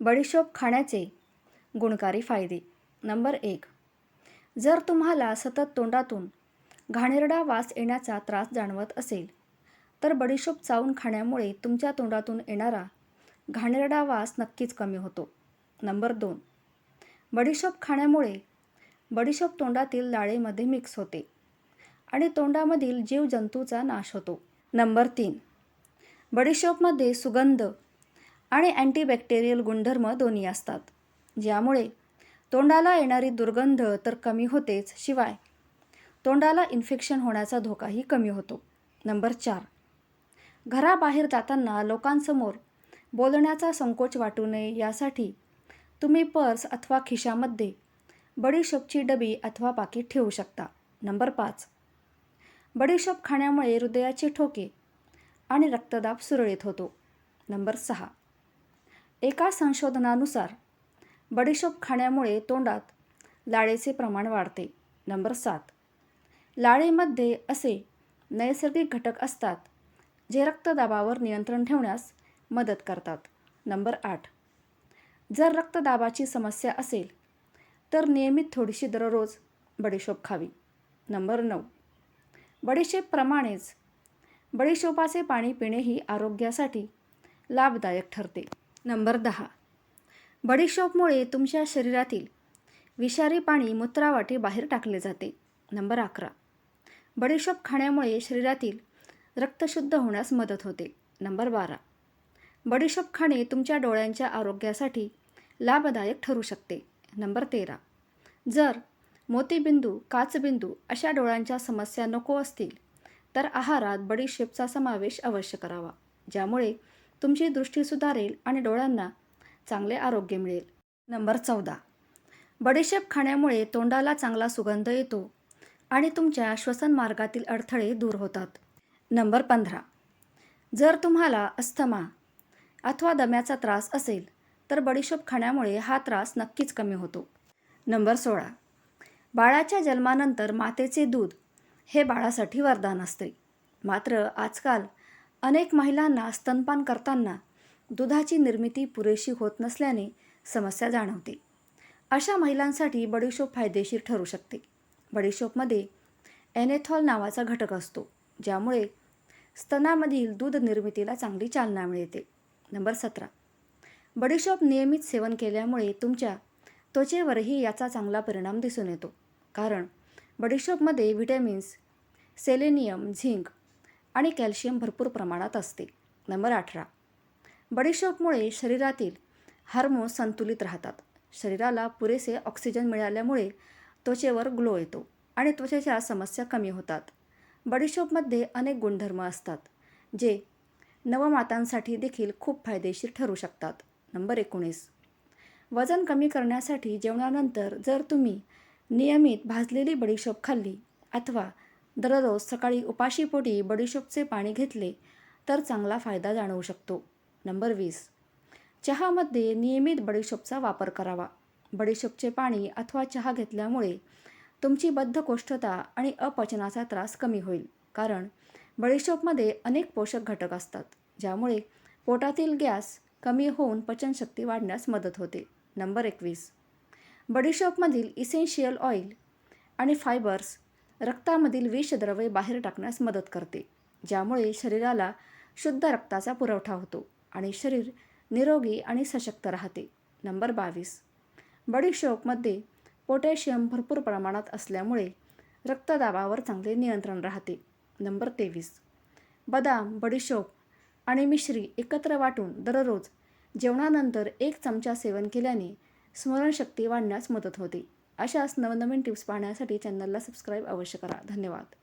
बडीशोप खाण्याचे गुणकारी फायदे. नंबर एक. जर तुम्हाला सतत तोंडातून घाणेरडा वास येण्याचा त्रास जाणवत असेल तर बडीशोप चावून खाण्यामुळे तुमच्या तोंडातून येणारा घाणेरडा वास नक्कीच कमी होतो. नंबर दोन. बडीशोप खाण्यामुळे बडीशोप तोंडातील लाळेमध्ये मिक्स होते आणि तोंडामधील जीवजंतूचा नाश होतो. नंबर तीन. बडीशोपमध्ये सुगंध आणि अँटीबॅक्टेरियल गुणधर्म दोन्ही असतात. ज्यामुळे तोंडाला येणारी दुर्गंध तर कमी होतेच शिवाय तोंडाला इन्फेक्शन होण्याचा धोकाही कमी होतो. नंबर चार. घराबाहेर जाताना लोकांसमोर बोलण्याचा संकोच वाटू नये यासाठी तुम्ही पर्स अथवा खिशामध्ये बडीशोपची डबी अथवा पाकिट ठेवू शकता. नंबर पाच. बडीशोप खाण्यामुळे हृदयाचे ठोके आणि रक्तदाब सुरळीत होतो. नंबर सहा. एका संशोधनानुसार बडीशोप खाण्यामुळे तोंडात लाळेचे प्रमाण वाढते. नंबर सात. लाळेमध्ये असे नैसर्गिक घटक असतात जे रक्तदाबावर नियंत्रण ठेवण्यास मदत करतात. नंबर आठ. जर रक्तदाबाची समस्या असेल तर नियमित थोडीशी दररोज बडीशोप खावी. नंबर नऊ. बडीशेपप्रमाणेच बडीशोपाचे पाणी पिणेही आरोग्यासाठी लाभदायक ठरते. नंबर दहा. बडीशोपमुळे तुमच्या शरीरातील विषारी पाणी मूत्रावाटे बाहेर टाकले जाते. नंबर अकरा. बडीशोप खाण्यामुळे शरीरातील रक्त शुद्ध होण्यास मदत होते. नंबर बारा. बडीशोप खाणे तुमच्या डोळ्यांच्या आरोग्यासाठी लाभदायक ठरू शकते. नंबर तेरा. जर मोतीबिंदू काचबिंदू अशा डोळ्यांच्या समस्या नको असतील तर आहारात बडीशेपचा समावेश अवश्य करावा ज्यामुळे तुमची दृष्टी सुधारेल आणि डोळ्यांना चांगले आरोग्य मिळेल. नंबर चौदा. बडीशेप खाण्यामुळे तोंडाला चांगला सुगंध येतो आणि तुमच्या श्वसन मार्गातील अडथळे दूर होतात. नंबर पंधरा. जर तुम्हाला अस्थमा अथवा दम्याचा त्रास असेल तर बडीशेप खाण्यामुळे हा त्रास नक्कीच कमी होतो. नंबर सोळा. बाळाच्या जन्मानंतर मातेचे दूध हे बाळासाठी वरदान असते. मात्र आजकाल अनेक महिलांना स्तनपान करताना दुधाची निर्मिती पुरेशी होत नसल्याने समस्या जाणवते. अशा महिलांसाठी बडीशोप फायदेशीर ठरू शकते. बडीशोपमध्ये एनेथॉल नावाचा घटक असतो ज्यामुळे स्तनामधील दूध निर्मितीला चांगली चालना मिळते. नंबर सतरा. बडीशोप नियमित सेवन केल्यामुळे तुमच्या त्वचेवरही याचा चांगला परिणाम दिसून येतो. कारण बडीशोपमध्ये व्हिटॅमिन्स सेलेनियम झिंक आणि कॅल्शियम भरपूर प्रमाणात असते. नंबर अठरा. बडीशोपमुळे शरीरातील हार्मोन्स संतुलित राहतात. शरीराला पुरेसे ऑक्सिजन मिळाल्यामुळे त्वचेवर ग्लो येतो आणि त्वचेच्या समस्या कमी होतात. बडीशोपमध्ये अनेक गुणधर्म असतात जे नवमातांसाठी देखील खूप फायदेशीर ठरू शकतात. नंबर एकोणीस. वजन कमी करण्यासाठी जेवणानंतर जर तुम्ही नियमित भाजलेली बडीशोप खाल्ली अथवा दररोज सकाळी उपाशीपोटी बडीशोपचे पाणी घेतले तर चांगला फायदा जाणवू शकतो. नंबर वीस. चहामध्ये नियमित बडीशोपचा वापर करावा. बडीशोपचे पाणी अथवा चहा घेतल्यामुळे तुमची बद्धकोष्ठता आणि अपचनाचा त्रास कमी होईल. कारण बडीशोपमध्ये अनेक पोषक घटक असतात ज्यामुळे पोटातील गॅस कमी होऊन पचनशक्ती वाढण्यास मदत होते. नंबर एकवीस. बडीशॉपमधील इसेन्शियल ऑइल आणि फायबर्स रक्तामधील विषद्रव्ये बाहेर टाकण्यास मदत करते ज्यामुळे शरीराला शुद्ध रक्ताचा पुरवठा होतो आणि शरीर निरोगी आणि सशक्त राहते. नंबर बावीस. बडीशोपमध्ये पोटॅशियम भरपूर प्रमाणात असल्यामुळे रक्तदाबावर चांगले नियंत्रण राहते. नंबर तेवीस. बदाम बडीशोप आणि मिश्री एकत्र वाटून दररोज जेवणानंतर एक चमचा सेवन केल्याने स्मरणशक्ती वाढण्यास मदत होते. अशाच नवनवीन टिप्स पाहण्यासाठी चॅनलला सबस्क्राईब अवश्य करा. धन्यवाद.